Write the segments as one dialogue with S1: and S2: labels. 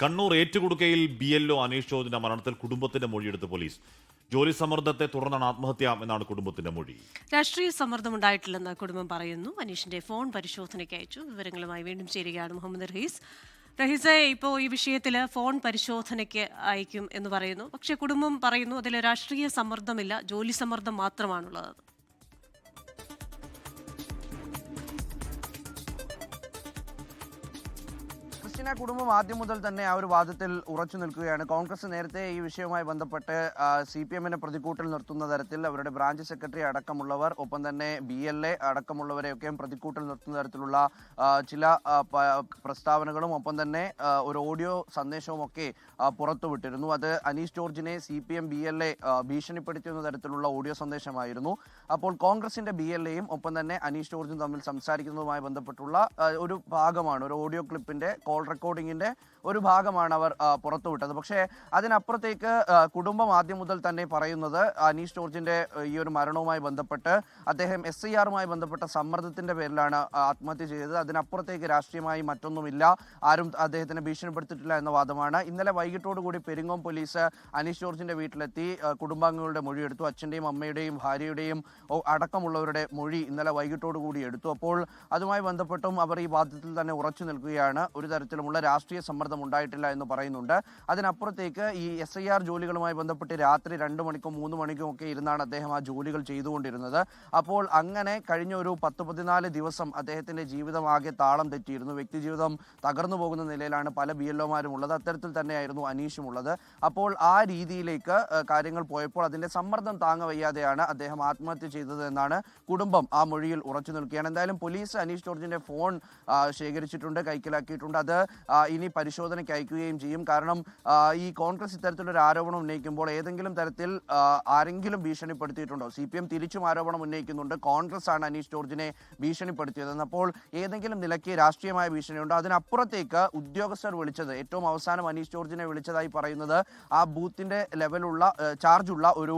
S1: കണ്ണൂർ ഏറ്റുകൊടുക്കയിൽ B L O Aneesh ജോർജിന്റെ മരണത്തിൽ കുടുംബത്തിന്റെ മൊഴിയെടുത്ത് പോലീസ്. ജോലി സമ്മർദ്ദത്തെ തുടർന്നാണ് ആത്മഹത്യ എന്നാണ് കുടുംബത്തിന്റെ മൊഴി.
S2: രാഷ്ട്രീയ സമ്മർദ്ദം ഉണ്ടായിട്ടില്ലെന്ന് കുടുംബം പറയുന്നു. അനീഷിന്റെ ഫോൺ പരിശോധനയ്ക്ക് അയച്ചു. വിവരങ്ങളുമായി വീണ്ടും ചേരുകയാണ് മുഹമ്മദ് റഹീസ്. റഹീസെ ഇപ്പോൾ ഈ വിഷയത്തിൽ ഫോൺ പരിശോധനയ്ക്ക് അയക്കും എന്ന് പറയുന്നു. പക്ഷേ കുടുംബം പറയുന്നു അതിൽ രാഷ്ട്രീയ സമ്മർദ്ദമില്ല ജോലി സമ്മർദ്ദം മാത്രമാണുള്ളത്.
S3: ക്രിസ്ത്യന കുടുംബം ആദ്യം മുതൽ തന്നെ ആ ഒരു വാദത്തിൽ ഉറച്ചു നിൽക്കുകയാണ്. കോൺഗ്രസ് നേരത്തെ ഈ വിഷയവുമായി ബന്ധപ്പെട്ട് സി പി എമ്മിനെ പ്രതിക്കൂട്ടിൽ നിർത്തുന്ന തരത്തിൽ അവരുടെ ബ്രാഞ്ച് സെക്രട്ടറി അടക്കമുള്ളവർ ഒപ്പം തന്നെ ബി എൽ എ അടക്കമുള്ളവരെയൊക്കെയും പ്രതിക്കൂട്ടിൽ നിർത്തുന്ന തരത്തിലുള്ള ചില പ്രസ്താവനകളും ഒപ്പം തന്നെ ഒരു ഓഡിയോ സന്ദേശവും ഒക്കെ പുറത്തുവിട്ടിരുന്നു. അത് അനീഷ് ജോർജിനെ C P M B L A ഭീഷണിപ്പെടുത്തിയെന്ന തരത്തിലുള്ള ഓഡിയോ സന്ദേശമായിരുന്നു. അപ്പോൾ കോൺഗ്രസിന്റെ ബി എൽ എയും ഒപ്പം തന്നെ അനീഷ് ജോർജും തമ്മിൽ സംസാരിക്കുന്നതുമായി ബന്ധപ്പെട്ടുള്ള ഒരു ഭാഗമാണ് ഒരു ഓഡിയോ ക്ലിപ്പിന്റെ കോൾ റെക്കോർഡിങ്ങിന്റെ ഒരു ഭാഗമാണ് അവർ പുറത്തുവിട്ടത്. പക്ഷേ അതിനപ്പുറത്തേക്ക് കുടുംബം ആദ്യം മുതൽ തന്നെ പറയുന്നത് അനീഷ് ജോർജിന്റെ ഈ ഒരു മരണവുമായി ബന്ധപ്പെട്ട് അദ്ദേഹം എസ് ഐ ആറുമായി ബന്ധപ്പെട്ട സമ്മർദ്ദത്തിന്റെ പേരിലാണ് ആത്മഹത്യ ചെയ്തത്. അതിനപ്പുറത്തേക്ക് രാഷ്ട്രീയമായി മറ്റൊന്നുമില്ല. ആരും അദ്ദേഹത്തിനെ ഭീഷണിപ്പെടുത്തിയിട്ടില്ല എന്ന വാദമാണ്. ഇന്നലെ വൈകിട്ടോടുകൂടി പെരിങ്ങോം പോലീസ് അനീഷ് ജോർജിന്റെ വീട്ടിലെത്തി. കുടുംബാംഗങ്ങളുടെ മൊഴിയെടുത്തു. അച്ഛന്റെയും അമ്മയുടെയും ഭാര്യയുടെയും അടക്കമുള്ളവരുടെ മൊഴി ഇന്നലെ വൈകിട്ടോടുകൂടി എടുത്തു. അപ്പോൾ അതുമായി ബന്ധപ്പെട്ടും അവർ ഈ വാദത്തിൽ തന്നെ ഉറച്ചു നിൽക്കുകയാണ്. ഒരു തരത്തിലുമുള്ള രാഷ്ട്രീയ സമ്മർദ്ദം ഉണ്ടായിട്ടില്ല എന്ന് പറയുന്നുണ്ട്. അതിനപ്പുറത്തേക്ക് ഈ എസ് ഐ ആർ ജോലികളുമായി ബന്ധപ്പെട്ട് രാത്രി രണ്ട് മണിക്കും മൂന്ന് മണിക്കും ഒക്കെ ഇരുന്നാണ് അദ്ദേഹം ആ ജോലികൾ ചെയ്തുകൊണ്ടിരുന്നത്. അപ്പോൾ അങ്ങനെ കഴിഞ്ഞ ഒരു പത്ത് പതിനാല് ദിവസം അദ്ദേഹത്തിന്റെ ജീവിതം ആകെ താളം തെറ്റിയിരുന്നു. വ്യക്തി ജീവിതം തകർന്നു പോകുന്ന നിലയിലാണ് പല ബി എൽ ഒമാരും ഉള്ളത്. അത്തരത്തിൽ തന്നെയായിരുന്നു അനീഷും ഉള്ളത്. അപ്പോൾ ആ രീതിയിലേക്ക് കാര്യങ്ങൾ പോയപ്പോൾ അതിന്റെ സമ്മർദ്ദം താങ്ങ വയ്യാതെയാണ് അദ്ദേഹം ആത്മഹത്യ ചെയ്തത് എന്നാണ് കുടുംബം ആ മൊഴിയിൽ ഉറച്ചു നിൽക്കുകയാണ്. എന്തായാലും പോലീസ് അനീഷ് ജോർജിന്റെ ഫോൺ ശേഖരിച്ചിട്ടുണ്ട് കൈക്കലാക്കിയിട്ടുണ്ട്. അത് ഇനി പരിശോധനയ്ക്ക് അയക്കുകയും ചെയ്യും. കാരണം ഈ കോൺഗ്രസ് ഇത്തരത്തിലൊരു ആരോപണം ഉന്നയിക്കുമ്പോൾ ഏതെങ്കിലും തരത്തിൽ ആരെങ്കിലും ഭീഷണിപ്പെടുത്തിയിട്ടുണ്ടോ? സി പി എം തിരിച്ചും ആരോപണം ഉന്നയിക്കുന്നുണ്ട്. കോൺഗ്രസ് ആണ് അനീഷ് ജോർജിനെ ഭീഷണിപ്പെടുത്തിയതെന്ന് അപ്പോൾ ഏതെങ്കിലും നിലയ്ക്ക് രാഷ്ട്രീയമായ ഭീഷണിയുണ്ടോ? അതിനപ്പുറത്തേക്ക് ഉദ്യോഗസ്ഥർ വിളിച്ചത് ഏറ്റവും അവസാനം അനീഷ് ജോർജിനെ വിളിച്ചതായി പറയുന്നത് ആ ബൂത്തിന്റെ ലെവലുള്ള ചാർജുള്ള ഒരു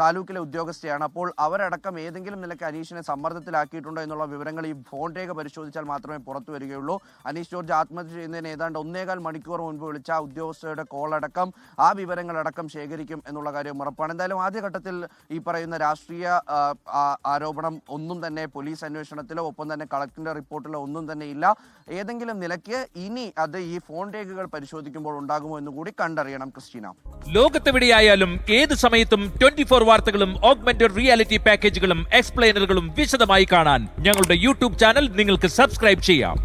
S3: താലൂക്കിലെ ഉദ്യോഗസ്ഥയാണ്. അപ്പോൾ അവരടക്കം ഏതെങ്കിലും നിലയ്ക്ക് അനീഷിനെ സമ്മർദ്ദത്തിലാക്കിയിട്ടുണ്ടോ എന്നുള്ള വിവരങ്ങൾ ഈ ഫോൺ രേഖ പരിശോധിച്ചാൽ മാത്രമേ പുറത്തു വരികയുള്ളൂ. അനീഷ് ജോർജ് ആത്മഹത്യ ചെയ്യുന്നതിന് ഏതാണ്ട് ഒന്നേകാൽ മണിക്കൂർ മുൻപ് വിളിച്ച ഉദ്യോഗസ്ഥരുടെ കോൾ അടക്കം ആ വിവരങ്ങളടക്കം ശേഖരിക്കും എന്നുള്ള കാര്യം ഉറപ്പാണ്. എന്തായാലും ആദ്യഘട്ടത്തിൽ ഈ പറയുന്ന രാഷ്ട്രീയ ആരോപണം ഒന്നും തന്നെ പോലീസ് അന്വേഷണത്തിലോ ഒപ്പം തന്നെ കളക്ടറിന്റെ റിപ്പോർട്ടിലോ ഒന്നും തന്നെ ഇല്ല. ഏതെങ്കിലും നിലയ്ക്ക് ഇനി അത് ഈ ഫോൺ രേഖകൾ പരിശോധിക്കുമ്പോൾ ഉണ്ടാകുമോ എന്ന് കൂടി കണ്ടറിയണം ക്രിസ്റ്റീന.
S4: ലോകത്തെവിടെയായാലും ഏത് സമയത്തും ട്വന്റി ഫോർ വാർത്തകളും ഓഗ്മെന്റഡ് റിയാലിറ്റി പാക്കേജുകളും എക്സ്പ്ലെയിനറുകളും വിശദമായി കാണാൻ ഞങ്ങളുടെ യൂട്യൂബ് ചാനൽ നിങ്ങൾക്ക് സബ്സ്ക്രൈബ് ചെയ്യാം.